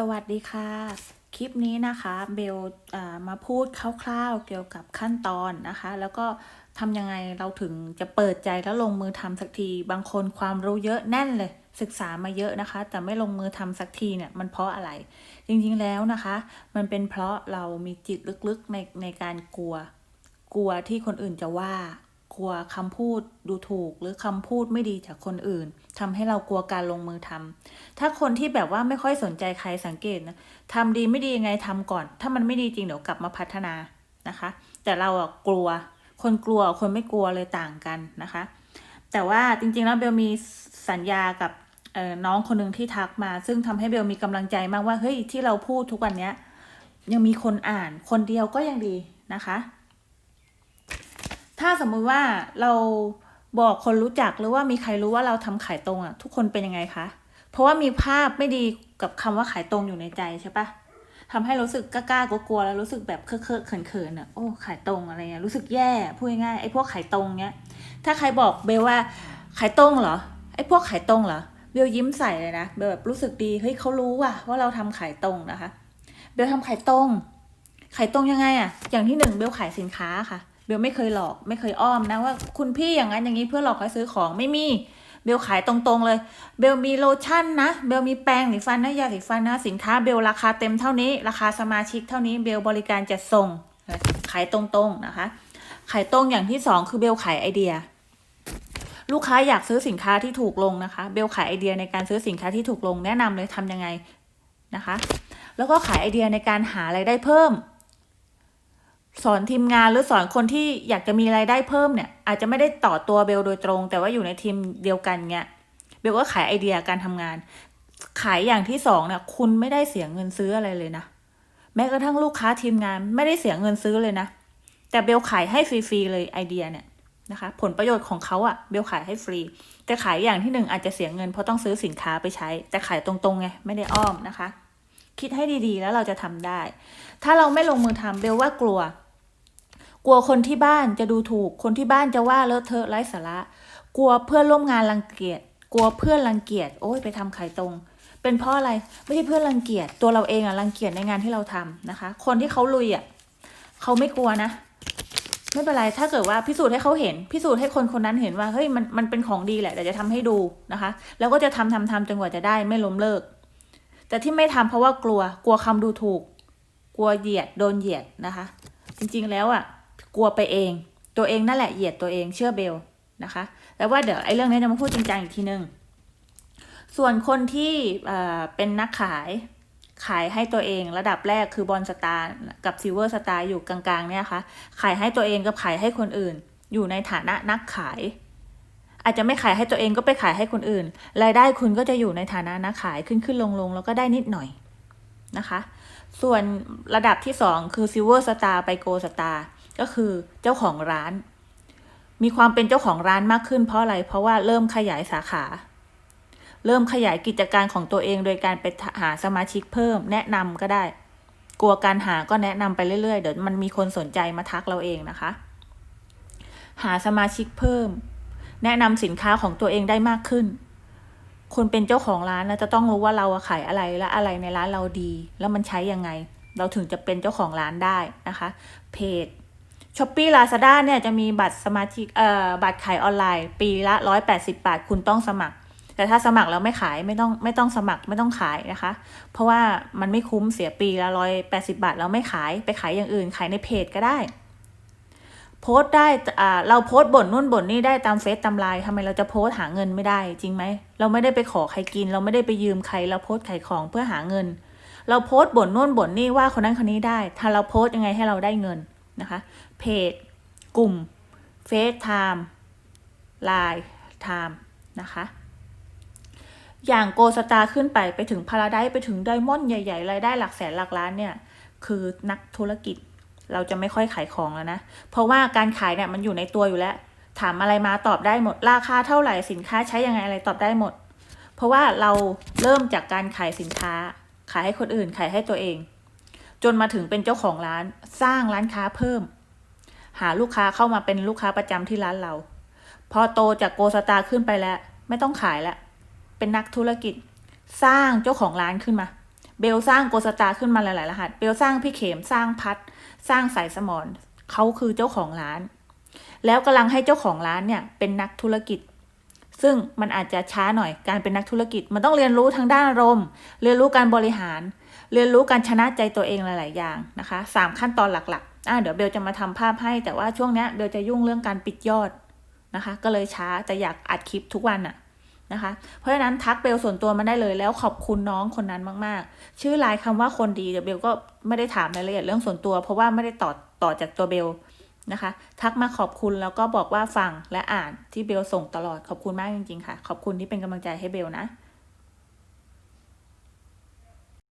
สวัสดีค่ะ คลิปนี้นะคะเบลมาพูดคร่าวๆเกี่ยวกับขั้นตอนนะคะ แล้วก็ทำยังไงเราถึงจะเปิดใจแล้วลงมือทำสักที บางคนความรู้เยอะแน่นเลย ศึกษามาเยอะนะคะ แต่ไม่ลงมือทำสักทีเนี่ยมันเพราะอะไร จริงๆแล้วนะคะ มันเป็นเพราะเรามีจิตลึกๆในในการกลัว กลัวที่คนอื่นจะว่า กลัวคำพูดดูถูก หรือคำพูดไม่ดีจากคนอื่นทำให้เรากลัวการลงมือทำถ้าคนที่แบบว่าไม่ค่อยสนใจใครสังเกตนะทำดีไม่ดียังไงทำก่อน ถ้ามันไม่ดีจริงเดี๋ยวกลับมาพัฒนานะคะ แต่เราอะกลัว คนกลัวคนไม่กลัวเลยต่างกันนะคะ แต่ว่าจริงๆแล้วเบลมีสัญญากับน้องคนหนึ่งที่ทักมา ซึ่งทำให้เบลมีกำลังใจมากว่าเฮ้ยที่เราพูดทุกวันเนี้ยยังมีคนอ่านคนเดียวก็ยังดีนะคะ ถ้าสมมุติว่าเราบอกคนรู้จักหรือว่ามีใครรู้ว่าเราทำขายตรงอะ ทุกคนเป็นยังไงคะ เพราะว่ามีภาพไม่ดีกับคำว่าขายตรงอยู่ในใจใช่ปะทำให้รู้สึกกล้ากลัวแล้วรู้สึกแบบเคอะๆเขินๆอะโอ้ขายตรงอะไรเงี้ยรู้สึกแย่พูดง่ายไอ้พวกขายตรงเนี้ย ถ้าใครบอกเบลว่าขายตรงเหรอไอ้พวกขายตรงเหรอเบลยิ้มใส่เลยนะเบลแบบรู้สึกดีเฮ้ยเขารู้ว่ะว่าเราทำขายตรงนะคะ เบลทำขายตรงขายตรงยังไงอะอย่างที่หนึ่งเบลขายสินค้าค่ะ เบลไม่เคยหลอกไม่เคยอ้อมนะว่าคุณพี่อย่างนั้นอย่างนี้เพื่อหลอกให้ซื้อของไม่มีเบลขายตรงๆเลย เบลมีโลชั่นนะเบลมีแปรงสีฟันนะยาสีฟันนะสินค้าเบลราคาเต็มเท่านี้ ราคาสมาชิกเท่านี้เบลบริการจัดส่งขายตรงๆนะคะ ขายตรงอย่างที่สองคือเบลขายไอเดีย ลูกค้าอยากซื้อสินค้าที่ถูกลงนะคะ เบลขายไอเดียในการซื้อสินค้าที่ถูกลงแนะนำเลยทำยังไงนะคะ แล้วก็ขายไอเดียในการหาไรายได้เพิ่ม สอนทีมงานหรือสอนคนที่อยากจะมีรายได้เพิ่มเนี่ย อาจจะไม่ได้ต่อตัวเบลโดยตรง แต่ว่าอยู่ในทีมเดียวกันเนี่ยเบลก็ขายไอเดียการทำงาน ขายอย่างที่สองเนี่ยคุณไม่ได้เสียเงินซื้ออะไรเลยนะแม้กระทั่งลูกค้าทีมงานไม่ได้เสียเงินซื้อเลยนะแต่เบลขายให้ฟรีๆเลยไอเดียเนี่ยนะคะ ผลประโยชน์ของเขาอะเบลขายให้ฟรี แต่ขายอย่างที่หนึ่งอาจจะเสียเงินเพราะต้องซื้อสินค้าไปใช้ แต่ขายตรงๆไงไม่ได้อ้อมนะคะ คิดให้ดีๆ แล้วเราจะทำได้ ถ้าเราไม่ลงมือทำเบลว่ากลัว กลัวคนที่บ้านจะดูถูก คนที่บ้านจะว่าเลอะเทอะไร้สาระ กลัวเพื่อนร่วมงานรังเกียจ กลัวเพื่อนรังเกียจ โอ้ยไปทำขายตรง เป็นเพราะอะไร ไม่ใช่เพื่อนรังเกียจ ตัวเราเองอะรังเกียจในงานที่เราทำนะคะ คนที่เขาลุยอะเขาไม่กลัวนะ ไม่เป็นไร ถ้าเกิดว่าพิสูจน์ให้เขาเห็น พิสูจน์ให้คนคนนั้นเห็นว่า เฮ้ย มัน มันเป็นของดีแหละ แต่จะทำให้ดูนะคะ แล้วก็จะทำทำทำจนกว่าจะได้ ไม่ล้มเลิก แต่ที่ไม่ทำเพราะว่ากลัว กลัวคำดูถูก กลัวเหยียด โดนเหยียดนะคะ จริง ๆ แล้วอะ กลัวไปเอง ตัวเองนั่นแหละเหยียดตัวเองเชื่อเบลนะคะแล้วว่าเดี๋ยวไอ้เรื่องนี้จะมาพูดจริงจังอีกทีนึง ส่วนคนที่เป็นนักขายขายให้ตัวเองระดับแรกคือบอลสตาร์กับซิลเวอร์สตาร์อยู่กลางๆเนี่ยค่ะขายให้ตัวเองกับขายให้คนอื่น อยู่ในฐานะนักขาย อาจจะไม่ขายให้ตัวเองก็ไปขายให้คนอื่น รายได้คุณก็จะอยู่ในฐานะนักขายขึ้นขึ้นลงลงแล้วก็ได้นิดหน่อยนะคะ ส่วนระดับที่สองคือซิลเวอร์สตาร์ไปโกสตาร์ ก็คือเจ้าของร้าน มีความเป็นเจ้าของร้านมากขึ้นเพราะอะไร เพราะว่าเริ่มขยายสาขา เริ่มขยายกิจการของตัวเองโดยการไปหาสมาชิกเพิ่ม แนะนำก็ได้ กลัวการหาก็แนะนำไปเรื่อยๆ เดี๋ยวมันมีคนสนใจมาทักเราเองนะคะ หาสมาชิกเพิ่ม แนะนำสินค้าของตัวเองได้มากขึ้นคนเป็นเจ้าของร้านนะจะต้องรู้ว่าเราขายอะไรและอะไรในร้านเราดี แล้วมันใช้ยังไง เราถึงจะเป็นเจ้าของร้านได้นะคะ เพจ ช้อปปี้ลาซาด้าเนี่ยจะมีบัตรสมาชิกเอ่อบัตรขายออนไลน์ ปีละร้อยแปดสิบาท คุณต้องสมัคร แต่ถ้าสมัครแล้วไม่ขายไม่ต้องไม่ต้องสมัครไม่ต้องขายนะคะ เพราะว่ามันไม่คุ้มเสียปีละร้อยแปดสิบาท แล้วไม่ขายไปขายอย่างอื่น ขายในเพจก็ได้ โพสต์ได้อ่าเราโพสต์บ่นนู่นบ่นนี่ได้ตามเฟซตามไลน์ทำไมเราจะโพสต์หาเงินไม่ได้จริงไหมเราไม่ได้ไปขอใครกิน เราไม่ได้ไปยืมใคร เราโพสต์ขายของเพื่อหาเงิน เราโพสต์บ่นนู่นบ่นนี่ว่าคนนั้นคนนี้ได้ ถ้าเราโพสต์ยังไงให้เราได้เงิน นะคะเพจกลุ่มเฟซไทม์ไลน์ไทม์นะคะอย่างโกสตาขึ้นไปไปถึงพาราไดไปถึงไดมอนด์ใหญ่ๆรายได้หลักแสนหลักล้านเนี่ย คือนักธุรกิจเราจะไม่ค่อยขายของแล้วนะ เพราะว่าการขายเนี่ยมันอยู่ในตัวอยู่แล้ว ถามอะไรมาตอบได้หมด ราคาเท่าไหร่สินค้าใช้ยังไงอะไรตอบได้หมด เพราะว่าเราเริ่มจากการขายสินค้า ขายให้คนอื่นขายให้ตัวเอง จนมาถึงเป็นเจ้าของร้านสร้างร้านค้าเพิ่ม หาลูกค้าเข้ามาเป็นลูกค้าประจำที่ร้านเรา พอโตจากโกสตาขึ้นไปแล้ว ไม่ต้องขายแล้วเป็นนักธุรกิจ สร้างเจ้าของร้านขึ้นมา เบลสร้างโกสตาขึ้นมาหลายๆรหัส เบลสร้างพี่เข็มสร้างพัด สร้างสายสมอนเขาคือเจ้าของร้าน แล้วกำลังให้เจ้าของร้านเนี่ยเป็นนักธุรกิจ ซึ่งมันอาจจะช้าหน่อยการเป็นนักธุรกิจ มันต้องเรียนรู้ทางด้านอารมณ์ เรียนรู้การบริหาร เรียนรู้การชนะใจตัวเองหลาย ๆ อย่างนะคะสามขั้นตอนหลักๆอะเดี๋ยวเบลจะมาทำภาพให้ แต่ว่าช่วงเนี้ยเบลจะยุ่งเรื่องการปิดยอดนะคะ ก็เลยช้าแต่อยากอัดคลิปทุกวันอะนะคะ เพราะฉะนั้นทักเบลส่วนตัวมาได้เลยแล้วขอบคุณน้องคนนั้นมาก ๆ ชื่อไลน์คำว่าคนดีเดี๋ยวเบลก็ไม่ได้ถามรายละเอียดเรื่องส่วนตัว เพราะว่าไม่ได้ต่อต่อจากตัวเบล นะคะ ทักมาขอบคุณแล้วก็บอกว่าฟังและอ่านที่เบลส่งตลอดขอบคุณมากจริงๆค่ะ ขอบคุณที่เป็นกำลังใจให้เบลนะ